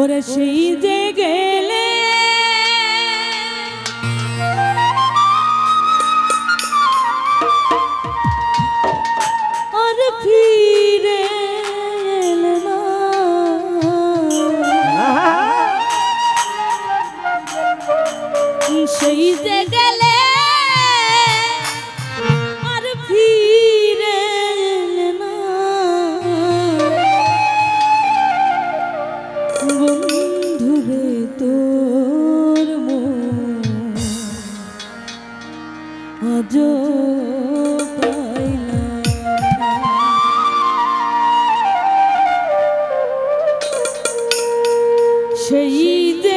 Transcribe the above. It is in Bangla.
ওরে সেই যে গেলে। আর ফিরে সেই যে বন্ধুরে তোর আজ সেই